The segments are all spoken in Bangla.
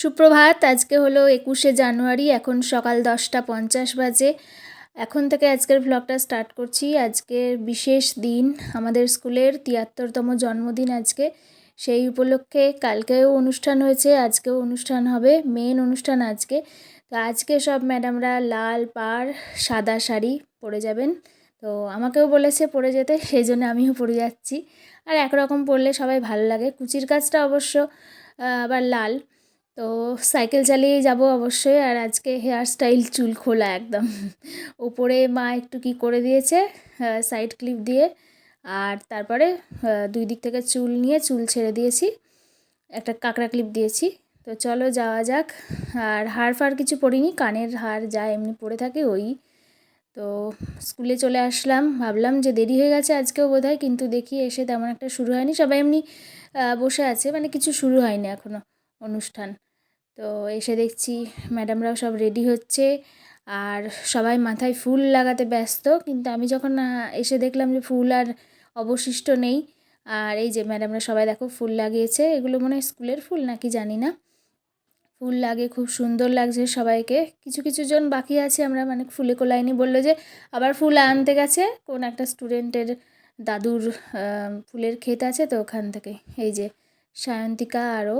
সুপ্রভাত, আজকে হলো একুশে জানুয়ারি, এখন সকাল দশটা পঞ্চাশ বাজে। এখন থেকে আজকের ভ্লগটা স্টার্ট করছি। আজকের বিশেষ দিন, আমাদের স্কুলের তিয়াত্তরতম জন্মদিন আজকে। সেই উপলক্ষে কালকেও অনুষ্ঠান হয়েছে, আজকেও অনুষ্ঠান হবে মেন অনুষ্ঠান আজকে। তো আজকে সব ম্যাডামরা লাল, পাড়, সাদা শাড়ি পরে যাবেন। তো আমাকেও বলেছে পরে যেতে, সেই জন্য আমিও পরে যাচ্ছি। আর একরকম পরলে সবাই ভালো লাগে। কুচির কাজটা অবশ্য আবার লাল। তো সাইকেল চালিয়েই যাব অবশ্যই, আর আজকে হেয়ার স্টাইল চুল খোলা একদম। ওপরে মা একটু কি করে দিয়েছে সাইড ক্লিপ দিয়ে, আর তারপরে দুই দিক থেকে চুল নিয়ে চুল ছেড়ে দিয়েছি, একটা কাঁকড়া ক্লিপ দিয়েছি। তো চলো যাওয়া যাক, আর হার ফার কিছু পরিনি, কানের হার যা এমনি পরে থাকে ওই। তো স্কুলে চলে আসলাম, ভাবলাম যে দেরি হয়ে গেছে আজকেও বোধ হয় কিন্তু দেখি এসে তেমন একটা শুরু হয়নি। সবাই এমনি বসে আছে মানে কিছু শুরু হয়নি এখনও অনুষ্ঠান। তো এসে দেখছি ম্যাডামরাও সব রেডি হচ্ছে আর সবাই মাথায় ফুল লাগাতে ব্যস্ত। কিন্তু আমি যখন এসে দেখলাম যে ফুল আর অবশিষ্ট নেই, আর এই যে ম্যাডামরা সবাই দেখো ফুল লাগিয়েছে, এগুলো মনে হয় স্কুলের ফুল নাকি জানি না। ফুল লাগে, খুব সুন্দর লাগছে সবাইকে। কিছু কিছু জন বাকি আছে, আমরা মানে ফুলে কোলাইনি বলল যে আবার ফুল আনতে গেছে। কোন একটা স্টুডেন্টের দাদুর ফুলের ক্ষেত আছে তো ওখান থেকে। এই যে সায়ন্তিকা আরও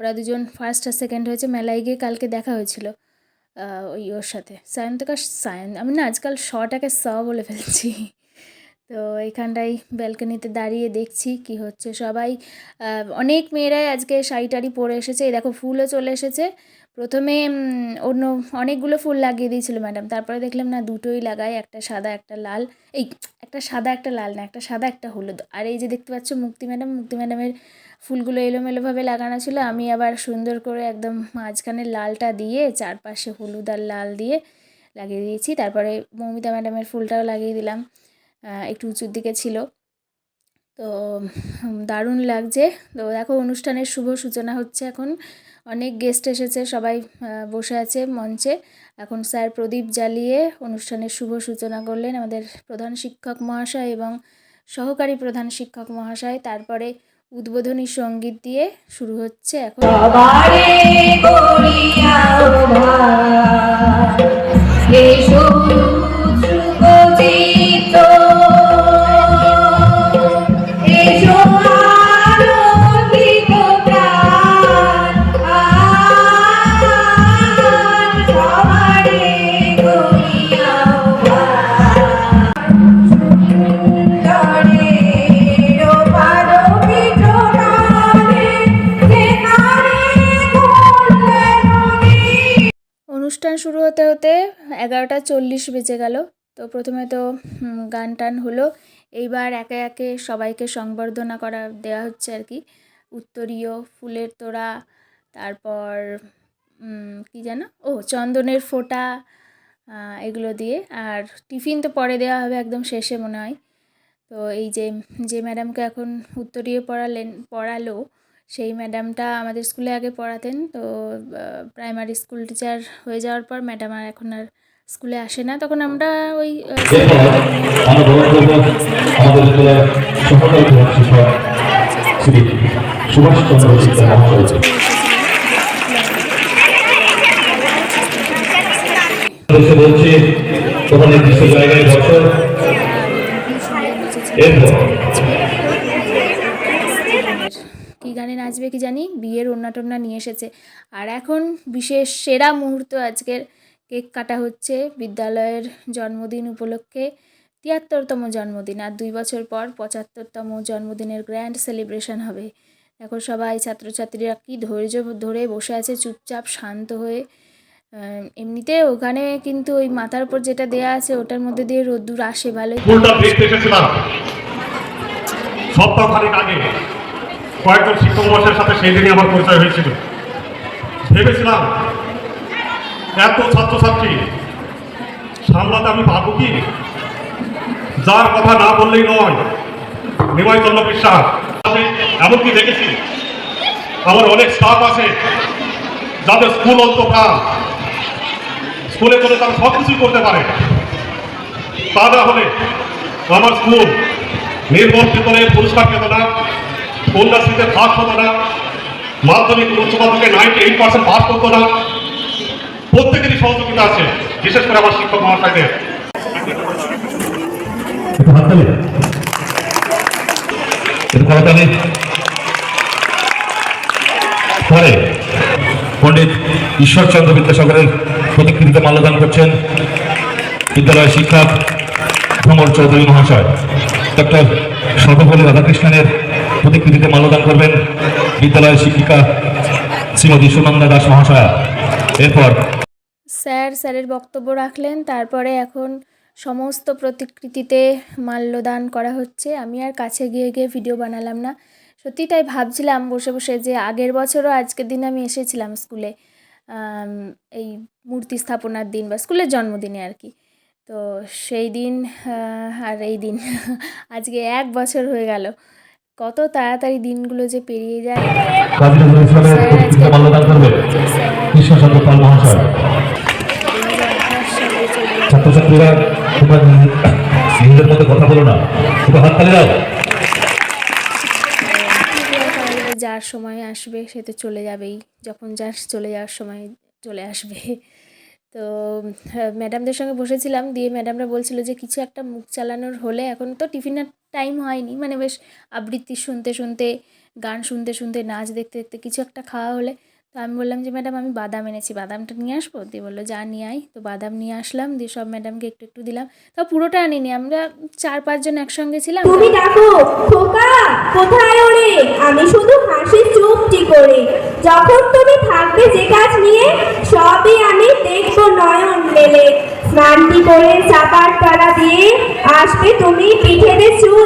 ওরা দুজন ফার্স্ট আর সেকেন্ড হয়েছে, মেলায় গিয়ে কালকে দেখা হয়েছিল ওই ওর সাথে। সায়ন্তিকা, সায়ন, আমি না আজকাল শটাকে স বলে ফেলছি। তো এখানটায় ব্যালকনিতে দাঁড়িয়ে দেখছি কি হচ্ছে। সবাই অনেক মেয়েরাই আজকে শাড়ি টাড়ি পরে এসেছে। এই দেখো ফুলও চলে এসেছে। প্রথমে অন্য অনেকগুলো ফুল লাগিয়ে দিয়েছিল ম্যাডাম তারপরে দেখলাম না দুটোই লাগাই একটা সাদা, একটা লাল। এই, একটা সাদা, একটা লাল না, একটা সাদা, একটা হলুদ। আর এই যে দেখতে পাচ্ছ মুক্তি ম্যাডাম মুক্তি ম্যাডামের ফুলগুলো এলোমেলোভাবে লাগানো ছিল। আমি আবার সুন্দর করে একদম মাঝখানে লালটা দিয়ে, চারপাশে হলুদ আর লাল দিয়ে লাগিয়ে দিয়েছি। তারপরে মৌমিতা ম্যাডামের ফুলটাও লাগিয়ে দিলাম। একটু উঁচুর দিকে ছিল। তো দারুণ লাগছে। তো দেখো, অনুষ্ঠানের শুভ সূচনা হচ্ছে এখন। অনেক গেস্ট এসেছে, সবাই বসে আছে মঞ্চে। এখন স্যার প্রদীপ জ্বালিয়ে অনুষ্ঠানের শুভ সূচনা করলেন আমাদের প্রধান শিক্ষক মহাশয় এবং সহকারী প্রধান শিক্ষক মহাশয়। তারপরে উদ্বোধনী সংগীত দিয়ে শুরু হচ্ছে এখন। অনুষ্ঠান শুরু হতে হতে এগারোটা চল্লিশ বেজে গেল। তো প্রথমে তো গান টান হলো। এইবার একে একে সবাইকে সংবর্ধনা করা দেওয়া হচ্ছে আর কি। উত্তরীয়, ফুলের তোড়া, তারপর কি যেন? ও, চন্দনের ফোঁটা এগুলো দিয়ে। আর টিফিন তো পরে দেওয়া হবে একদম শেষে মনে হয়। তো এই যে যে ম্যাডামকে এখন উত্তরীয় পড়ালেন, পড়ালো সেই ম্যাডামটা আমাদের স্কুলে আগে পড়াতেন। তো প্রাইমারি স্কুল টিচার হয়ে যাওয়ার পর ম্যাডাম আর এখন আর স্কুলে আসে না। তখন আমরা ওই গানে নাচবে কি জানি? বিয়ের ওড়না টোন্না নিয়ে এসেছে। আর এখন বিশেষ সেরা মুহূর্ত আজকের কেক কাটা হচ্ছে বিদ্যালয়ের জন্মদিন উপলক্ষে তিয়াত্তরতম জন্মদিন। আর দুই বছর পর পঁচাত্তরতম জন্মদিনের গ্র্যান্ড সেলিব্রেশন হবে। দেখো সবাই, ছাত্রছাত্রীরা কি ধৈর্য ধরে বসে আছে, চুপচাপ, শান্ত হয়ে। এমনিতে ওখানে কিন্তু ওই মাথার উপর যেটা দেয়া আছে, ওটার মধ্যে দিয়ে রোদ্দুর আসে, ভালোই। দেখতে এসেছিলাম সপ্তাহখানিক আগে কয়েকজন শিক্ষক মহাশয়ের সাথে সেই দিনই আমার পরিচয় হয়েছিল। ভেবেছিলাম, এত ছাত্রছাত্রী সামলাতে আমি পারব কি? যার কথা না বললেই নয় নিমাই চন্দ্র বিশ্বাস এমনকি দেখেছি, আমার অনেক স্টাফ আছে, যাদের স্কুল অন্তকাল স্কুলে করে তারা সব কিছুই করতে পারে। তা না হলে আমার স্কুল নির্মল চেতনের পুরস্কার পেত না কন্যাশ্রীতে ভাগ হতো না। মাধ্যমিক উচ্চ মাধ্যমিকে নাইনটি এইট পার্সেন্ট পাস করতো না। প্রত্যেকেরই সহযোগিতা আছে, বিশেষ করে আমার শিক্ষক মহাশয়দের। পরে পণ্ডিত ঈশ্বরচন্দ্র বিদ্যাসাগরের প্রতিকৃতিতে মাল্যদান করছেন বিদ্যালয়ের শিক্ষক ভ্রমর চৌধুরী মহাশয়, ডক্টর সর্বপল্লী রাধাকৃষ্ণনের প্রতিকৃতিতে মাল্যদান করবেন বিদ্যালয়ের শিক্ষিকা শ্রীমতী সুনন্দা দাস মহাশয়া। এরপর স্যার, স্যারের বক্তব্য রাখলেন, তারপরে এখন সমস্ত প্রতিকৃতিতে মাল্যদান করা হচ্ছে। আমি আর কাছে গিয়ে গিয়ে ভিডিও বানালাম না। সত্যি তাই ভাবছিলাম বসে বসে যে আগের বছরও আজকের দিন আমি এসেছিলাম স্কুলে এই মূর্তি স্থাপনার দিন বা স্কুলের জন্মদিনে আর কি। তো সেই দিন আর এই দিন, আজকে এক বছর হয়ে গেল। কত তাড়াতাড়ি দিনগুলো যে পেরিয়ে যায়। ছাত্রছাত্রীরা তোমরা নিজেদের মধ্যে কথা বলো না। দাও। যার সময় আসবে সে তো চলে যাবেই। যখন যার চলে যাওয়ার সময় চলে আসবে। তো ম্যাডামদের সঙ্গে বসেছিলাম, দিয়ে ম্যাডামরা বলছিল যে কিছু একটা মুখ চালানোর হলে এখন তো টিফিনের টাইম হয়নি। মানে বেশ আবৃত্তি শুনতে শুনতে, গান শুনতে শুনতে, নাচ দেখতে দেখতে কিছু একটা খাওয়া হলে তো আমি বললাম যে, ম্যাডাম, আমি বাদাম এনেছি, বাদামটা নিয়ে আসব? দিয়ে বলল, যা, নিয়ে আয়। তো বাদাম নিয়ে আসলাম, দিয়ে সব ম্যাডামকে একটু একটু দিলাম। তাও পুরোটা আনিনি, আমরা চার পাঁচজন একসঙ্গে ছিলাম। তুমি ডাকো খোকা, কোথায় ওরে? আমি শুধু হাসি চুপটি করে। যখন তুমি থাকবে যে কাজ নিয়ে, সবই আমি দেখব নয়ন মেলে। স্নানটি করে চাপার তারা দিয়ে আসবে তুমি পিঠেতে চুল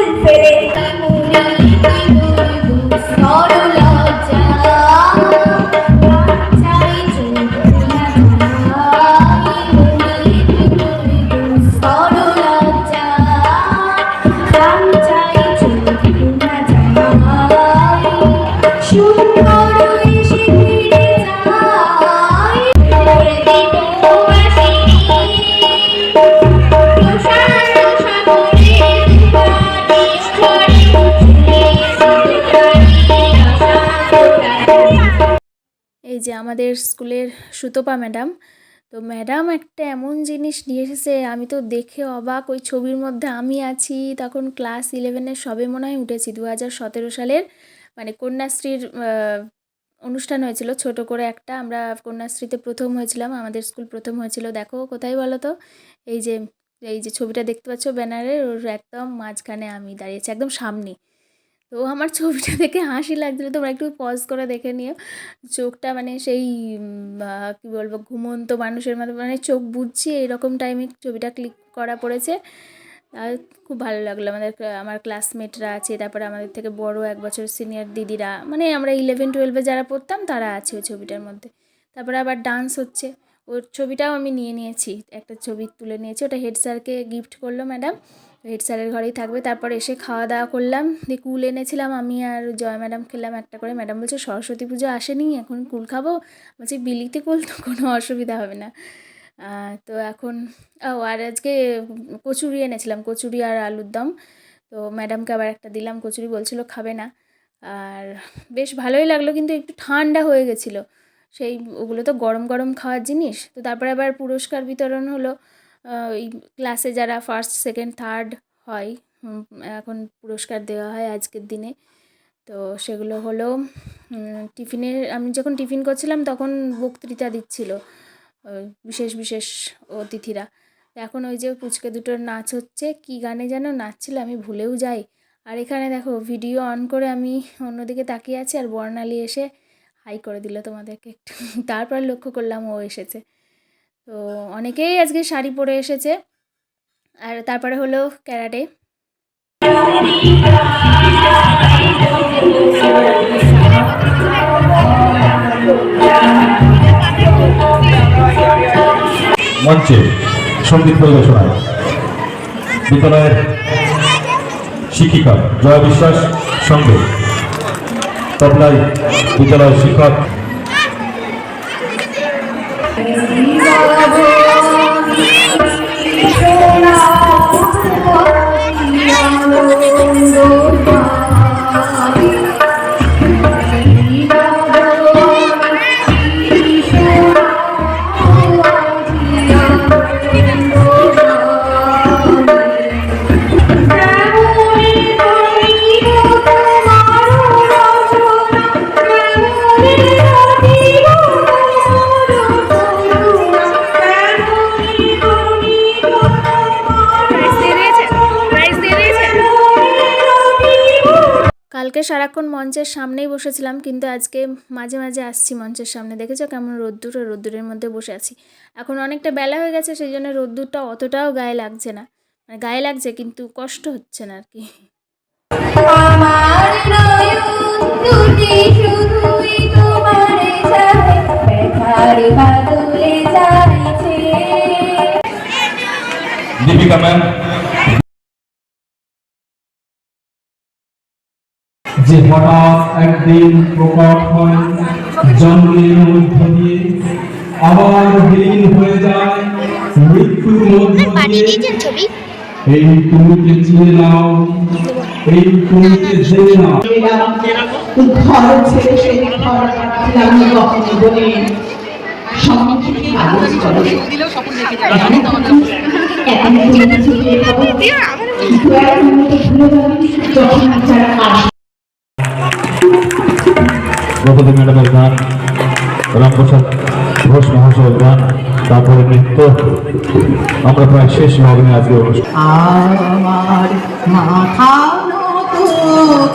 যে আমাদের স্কুলের সুতপা ম্যাডাম, তো ম্যাডাম একটা এমন জিনিস নিয়ে এসেছে, আমি তো দেখে অবাক, ওই ছবির মধ্যে আমি আছি, তখন ক্লাস ইলেভেনের সবে মনে হয় উঠেছি দু হাজার সতেরো সালের মানে কন্যাশ্রীর অনুষ্ঠান হয়েছিল, ছোট করে একটা, আমরা কন্যাশ্রীতে প্রথম হয়েছিলাম, আমাদের স্কুল প্রথম হয়েছিল, দেখো কোথায় বলো তো? এই যে এই যে ছবিটা দেখতে পাচ্ছ ব্যানারের ওর একদম মাঝখানে আমি দাঁড়িয়েছি একদম সামনে। তো আমার ছবিটা দেখে হাসি লাগছিল। তোমরা একটু পজ করে দেখে নিও। চোখটা মানে সেই কী বলব, ঘুমন্ত মানুষের মতো মানে চোখ বুঝছি এরকম টাইমে ছবিটা ক্লিক করা পড়েছে। আর খুব ভালো লাগল। আমাদের আমার ক্লাসমেটরা আছে, তারপরে আমাদের থেকে বড় এক বছর সিনিয়র দিদিরা মানে আমরা ইলেভেন টুয়েলভে যারা পড়তাম, তারা আছে ওই ছবিটার মধ্যে। তারপরে আবার ডান্স হচ্ছে। ওর ছবিটাও আমি নিয়ে নিয়েছি। একটা ছবি তুলে নিয়েছি। ওটা হেড স্যারকে গিফট করল ম্যাডাম হেড স্যারের ঘরেই থাকবে। তারপর এসে খাওয়া দাওয়া করলাম। দিয়ে কুল এনেছিলাম আমি আর জয় ম্যাডাম খেলাম একটা করে। ম্যাডাম বলছে, সরস্বতী পুজো আসেনি, এখন কুল খাব? বলছি, বিলিতে কুল তো কোনো অসুবিধা হবে না। তো এখন, ও, আর আজকে কচুরি এনেছিলাম, কচুরি আর আলুর দম। তো ম্যাডামকে আবার একটা দিলাম। কচুরি বলছিল, খাবে না। আর বেশ ভালোই লাগল, কিন্তু একটু ঠান্ডা হয়ে গেছিল। সেই ওগুলো তো গরম গরম খাওয়ার জিনিস। তো তারপরে আবার পুরস্কার বিতরণ হলো ওই ক্লাসে যারা ফার্স্ট সেকেন্ড থার্ড হয় এখন পুরস্কার দেওয়া হয় আজকের দিনে। তো সেগুলো হলো উম, টিফিনের আমি যখন টিফিন করছিলাম তখন বক্তৃতা দিচ্ছিল বিশেষ বিশেষ অতিথিরা। এখন ওই যে পুচকে দুটোর নাচ হচ্ছে কী গানে যেন নাচছিল আমি ভুলেও যাই। আর এখানে দেখো ভিডিও অন করে আমি অন্যদিকে তাকিয়ে আছি আর বর্ণালী এসে হাই করে দিল তোমাদেরকে একটু। তারপর লক্ষ্য করলাম ও এসেছে। তো অনেকেই আজকে শাড়ি পরে এসেছে। আর তারপরে হলো ক্যারাটে। মঞ্চে সংগীত পরিবেশনায় বিদ্যালয়ের শিক্ষিকা জয়া বিশ্বাস সঙ্গে তবলায় বিদ্যালয় শিক্ষক। সারাক্ষণ মঞ্চের সামনেই বসেছিলাম কিন্তু আজকে মাঝে মাঝে আসছি মঞ্চের সামনে। দেখেছ কেমন রোদ্দুর রোদ্দুরের মধ্যে বসে আছি। এখন অনেকটা বেলা হয়ে গেছে সেই জন্য রোদ্দুরটা অতটাও গায়ে লাগছে না। মানে গায়ে লাগছে কিন্তু কষ্ট হচ্ছে না আর কি। আমার নয়ন যে হঠাৎ একদিন প্রকট হয় জন্মের মধ্য দিয়ে আবার বিলীন হয়ে যায় মৃত্যুর মধ্য দিয়ে এই তুমিকে চিনে নাও এই তুমিকে জেনে নাও। ঘর ছেড়ে সেই ঘর আমি কখনো বলি সম্মুখে কাগজ চলে এখন এখন তুমি কিছু দিয়ে খাব কিন্তু এখন তো ভুলে যাবি যখন যারা দ্রৌপদী ম্যাডামের গান, রামপ্রসাদ ঘোষ মহাশয়ের গান, তারপরে নৃত্য। আমরা প্রায় শেষ লগ্নে আজকে আমার মাথা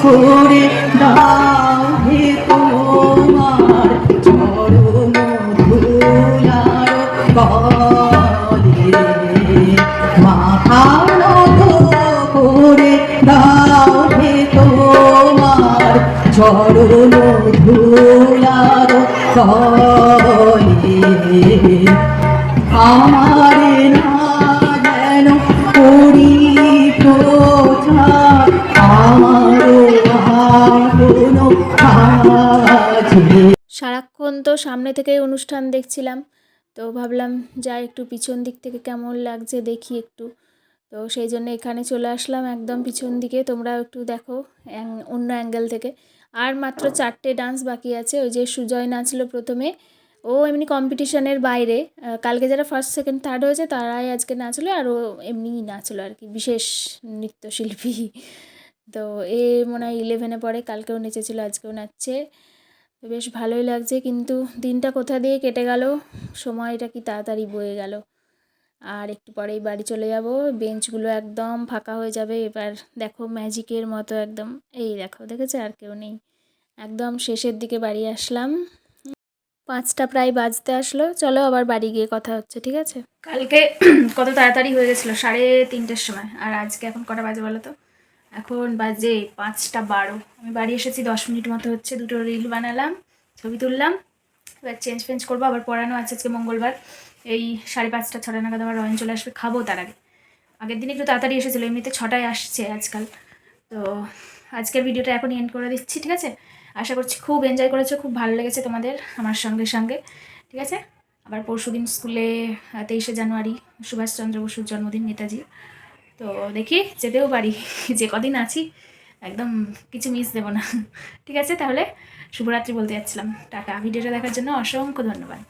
করে দাও হে তোমার চরণ ধুলার কলে মাথা করে দাও হে তোমার কলে সারাক্ষণ তো সামনে থেকে অনুষ্ঠান দেখছিলাম, তো ভাবলাম যাই একটু পিছন দিক থেকে কেমন লাগছে দেখি একটু। তো সেই জন্য এখানে চলে আসলাম একদম পিছন দিকে তোমরা একটু দেখো অন্য অ্যাঙ্গেল থেকে। আর মাত্র চারটে ডান্স বাকি আছে। ওই যে সুজয় নাচলো প্রথমে। ও এমনি কম্পিটিশনের বাইরে। কালকে যারা ফার্স্ট সেকেন্ড থার্ড হয়েছে, তারাই আজকে নাচলো আর ও এমনিই নাচলো আর কি, বিশেষ নৃত্যশিল্পী। তো এ মনে হয় ইলেভেনে পড়ে, কালকেও নেচেছিল, আজকেও নাচছে। বেশ ভালোই লাগছে, কিন্তু দিনটা কোথা দিয়ে কেটে গেল, সময়টা কি তাড়াতাড়ি বয়ে গেল। আর একটু পরেই বাড়ি চলে যাব। বেঞ্চগুলো একদম ফাঁকা হয়ে যাবে। এবার দেখো ম্যাজিকের মতো একদম, এই দেখো দেখেছে? আর কেউ নেই। একদম শেষের দিকে বাড়ি আসলাম। পাঁচটা প্রায় বাজতে আসলো। চলো আবার বাড়ি গিয়ে কথা হচ্ছে, ঠিক আছে? কালকে কত তাড়াতাড়ি হয়ে গেছিল? সাড়ে তিনটের সময়। আর আজকে এখন কটা বাজে বলো তো? এখন বাজে পাঁচটা বারো। আমি বাড়ি এসেছি দশ মিনিট মতো হচ্ছে। দুটো রিল বানালাম, ছবি তুললাম। এবার চেঞ্জ ফেঞ্জ করব। আবার পড়ানো আছে আজকে মঙ্গলবার। এই সাড়ে পাঁচটা, ছটা নাগাদ আবার রয়ন চলে আসবে, খাব তার আগে। আগের দিন একটু তাড়াতাড়ি এসেছিল, এমনিতে ছটায় আসছে আজকাল। তো আজকের ভিডিওটা এখন এন্ড করে দিচ্ছি, ঠিক আছে? আশা করছি খুব এনজয় করেছ, খুব ভালো লেগেছে তোমাদের, আমার সঙ্গে সঙ্গে, ঠিক আছে? আবার পরশু দিন স্কুলে তেইশে জানুয়ারি সুভাষচন্দ্র বসুর জন্মদিন নেতাজি। তো দেখি, যেতেও পারি, যে কদিন আছি, একদম কিছু মিস দেবো না। ঠিক আছে, তাহলে শুভরাত্রি বলতে যাচ্ছিলাম। টাটা। ভিডিওটা দেখার জন্য অসংখ্য ধন্যবাদ।